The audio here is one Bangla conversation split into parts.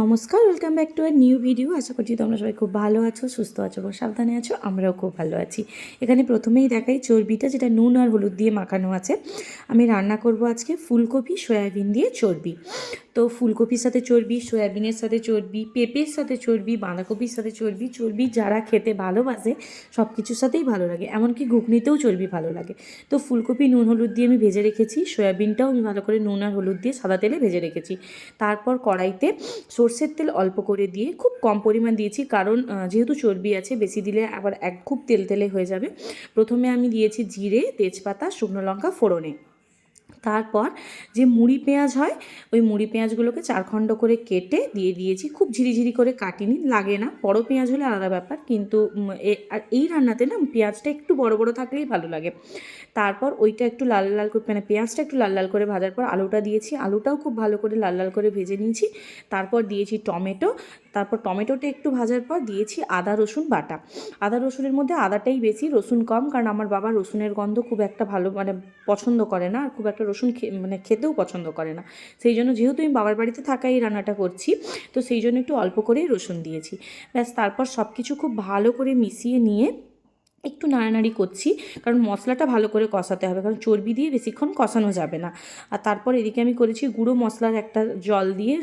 নমস্কার welcome back to our new video আশা করছি তোমরা সবাই খুব ভালো আছো, সুস্থ আছো এবং সাবধানে আছো, আমরাও খুব ভালো আছি। এখানে প্রথমেই দেখাই চর্বিটা, যেটা নুন আর হলুদ দিয়ে মাখানো আছে। আমি রান্না করব আজকে ফুলকপি, সয়াবিন দিয়ে চর্বি। তো ফুলকপির সাথে চর্বি, সয়াবিনের সাথে চর্বি, পেঁপের সাথে চর্বি, বাঁধাকপির সাথে চর্বি চর্বি যারা খেতে ভালোবাসে সব কিছুর সাথেই ভালো লাগে। এমনকি ঘুগনিতেও চর্বি ভালো লাগে। তো ফুলকপি নুন, হলুদ দিয়ে আমি ভেজে রেখেছি। সয়াবিনটাও আমি ভালো করে নুন আর হলুদ দিয়ে সাদা তেলে ভেজে রেখেছি। তারপর কড়াইতে সর্ষের তেল অল্প করে দিয়ে খুব কম পরিমাণ দিয়েছি। কারণ যেহেতু চর্বি আছে, বেশি দিলে আবার এক খুব তেল তেলে হয়ে যাবে। প্রথমে আমি দিয়েছি জিরে, তেজপাতা, শুকনো লঙ্কা, ফোড়নে। তারপর যে মুড়ি পেঁয়াজ হয়, ওই মুড়ি পেঁয়াজগুলোকে চারখণ্ড করে কেটে দিয়ে দিয়েছি। খুব ঝিরিঝিরি করে কাটিনি, লাগে না। বড় পেঁয়াজ হলে আলাদা ব্যাপার, কিন্তু আর এই রান্নাতে না পেঁয়াজটা একটু বড় বড় থাকলেই ভালো লাগে। তারপর ওইটা একটু লাল লাল করে মানে পেঁয়াজটা একটু লাল লাল করে ভাজার পর আলুটা দিয়েছি। আলুটাও খুব ভালো করে লাল লাল করে ভেজে নিয়েছি। তারপর দিয়েছি টমেটো। তারপর টমেটোটা একটু ভাজার পর দিয়েছি আদা, রসুন বাটা। আদা, রসুনের মধ্যে আদাটাই বেশি, রসুন কম, কারণ আমার বাবা রসুনের গন্ধ খুব একটা ভালো মানে পছন্দ করে না, আর খুব একটা রসুন মানে খেতেও পছন্দ করে না। সেই জন্য যেহেতু আমি বাবার বাড়িতে থাকা এই রান্নাটা করছি, তো সেই জন্য একটু অল্প করেই রসুন দিয়েছি। ব্যাস, তারপর সব কিছু খুব ভালো করে মিশিয়ে নিয়ে একটু নাড়ানাড়ি করছি, কারণ মশলাটা ভালো করে কষাতে হবে, কারণ চর্বি দিয়ে বেশিক্ষণ কষানো যাবে না। আর তারপর এদিকে আমি করেছি গুঁড়ো মশলার একটা জল দিয়ে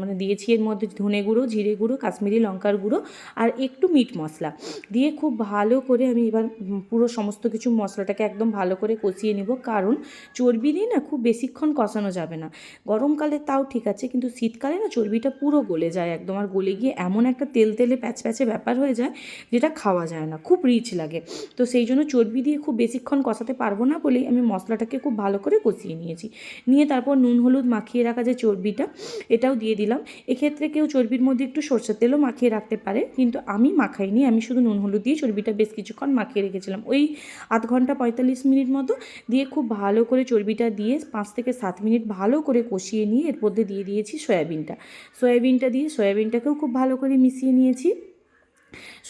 মানে দিয়েছি এর মধ্যে ধনে গুঁড়ো, জিরে গুঁড়ো, কাশ্মীরি লঙ্কার গুঁড়ো আর একটু মিট মশলা। দিয়ে খুব ভালো করে আমি এবার পুরো সমস্ত কিছু মশলাটাকে একদম ভালো করে কষিয়ে নিব, কারণ চর্বি দিয়ে না খুব বেশিক্ষণ কষানো যাবে না। গরমকালে তাও ঠিক আছে, কিন্তু শীতকালে না চর্বিটা পুরো গলে যায় একদম। আর গলে গিয়ে এমন একটা তেল তেলে প্যাচ প্যাচে ব্যাপার হয়ে যায়, যেটা খাওয়া যায় না, খুব রিচ লাগে। তো সেই জন্য চর্বি দিয়ে খুব বেশিক্ষণ কষাতে পারব না বলেই আমি মশলাটাকে খুব ভালো করে কষিয়ে নিয়েছি। নিয়ে তারপর নুন, হলুদ মাখিয়ে রাখা যে চর্বিটা, এটাও দিয়ে দিলাম। এক্ষেত্রে কেউ চর্বির মধ্যে একটু সর্ষের তেলও মাখিয়ে রাখতে পারে, কিন্তু আমি মাখাইনি। আমি শুধু নুন, হলুদ দিয়ে চর্বিটা বেশ কিছুক্ষণ মাখিয়ে রেখেছিলাম। ওই আধ ঘণ্টা পঁয়তাল্লিশ মিনিট মতো দিয়ে খুব ভালো করে চর্বিটা দিয়ে পাঁচ থেকে সাত মিনিট ভালো করে কষিয়ে নিয়ে এর মধ্যে দিয়ে দিয়েছি সয়াবিনটা। সয়াবিনটা দিয়ে সয়াবিনটাকেও খুব ভালো করে মিশিয়ে নিয়েছি।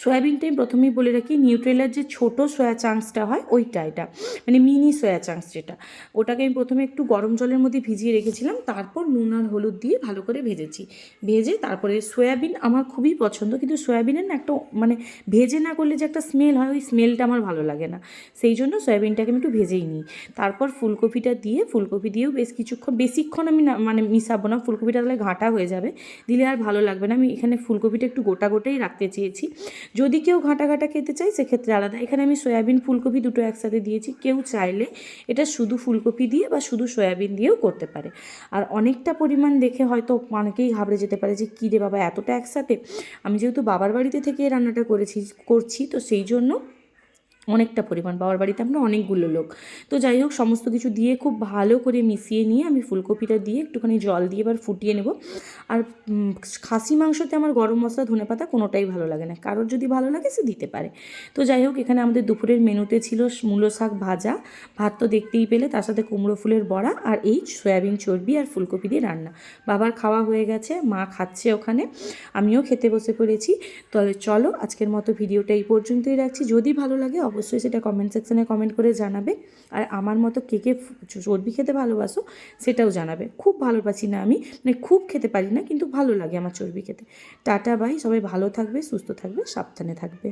সয়াবিনটা আমি প্রথমেই বলে রাখি নিউট্রেলার যে ছোট সয়া চাংসটা হয়, ওইটা এটা। মানে মিনি সয়া চাংস যেটা। ওটাকে আমি প্রথমে একটু গরম জলের মধ্যে ভিজিয়ে রেখেছিলাম, তারপর নুন আর হলুদ দিয়ে ভালো করে ভেজেছি। ভেজে তারপরে সয়াবিন আমার খুবই পছন্দ, কিন্তু সয়াবিনের না একটা মানে ভেজে না করলে যে একটা স্মেল হয়, ওই স্মেলটা আমার ভালো লাগে না। সেই জন্য সয়াবিনটাকে আমি একটু ভেজেই নিই। তারপর ফুলকপিটা দিয়ে, ফুলকপি দিয়েও বেশ কিছুক্ষণ, বেশিক্ষণ আমি না মানে মিশাবো না, ফুলকপিটা তাহলে ঘাঁটা হয়ে যাবে। দিলে আর ভালো লাগবে না। আমি এখানে ফুলকপিটা একটু গোটা গোটাই রাখতে চেয়েছি। যদি কেউ ঘাঁটা ঘাঁটা খেতে চায়, সেক্ষেত্রে আলাদা। এখানে আমি সয়াবিন, ফুলকপি দুটো একসাথে দিয়েছি। কেউ চাইলে এটা শুধু ফুলকপি দিয়ে বা শুধু সয়াবিন দিয়েও করতে পারে। আর অনেকটা পরিমাণ দেখে হয়তো অনেকেই ঘাবড়ে যেতে পারে যে, কী রে বাবা, এতটা একসাথে? আমি যেহেতু বাবার বাড়িতে থেকে রান্নাটা করেছি, করছি, তো সেই জন্য অনেকটা পরিমাণ। বাবার বাড়িতে আমরা অনেকগুলো লোক। তো যাই হোক, সমস্ত কিছু দিয়ে খুব ভালো করে মিশিয়ে নিয়ে আমি ফুলকপিটা দিয়ে একটুখানি জল দিয়ে এবার ফুটিয়ে নেব। আর খাসি মাংসতে আমার গরম মশলা, ধনে পাতা কোনোটাই ভালো লাগে না। কারোর যদি ভালো লাগে সে দিতে পারে। তো যাই হোক, এখানে আমাদের দুপুরের মেনুতে ছিল মূলো শাক ভাজা। ভাত তো দেখতেই পেলে, তার সাথে কুমড়ো ফুলের বড়া আর এই সয়াবিন চর্বি আর ফুলকপি দিয়ে রান্না। বাবার খাওয়া হয়ে গেছে, মা খাচ্ছে ওখানে, আমিও খেতে বসে পড়েছি। তাহলে চলো, আজকের মতো ভিডিওটা এই পর্যন্তই রাখছি। যদি ভালো লাগে অবশ্যই সেটা কমেন্ট সেকশানে কমেন্ট করে জানাবে। আর আমার মতো কে কে চর্বি খেতে ভালোবাসো সেটাও জানাবে। খুব ভালোবাসি না আমি মানে খুব খেতে পারি না, কিন্তু ভালো লাগে আমার চর্বি খেতে। টাটা বাই সবাই ভালো থাকবে, সুস্থ থাকবে, সাবধানে থাকবে।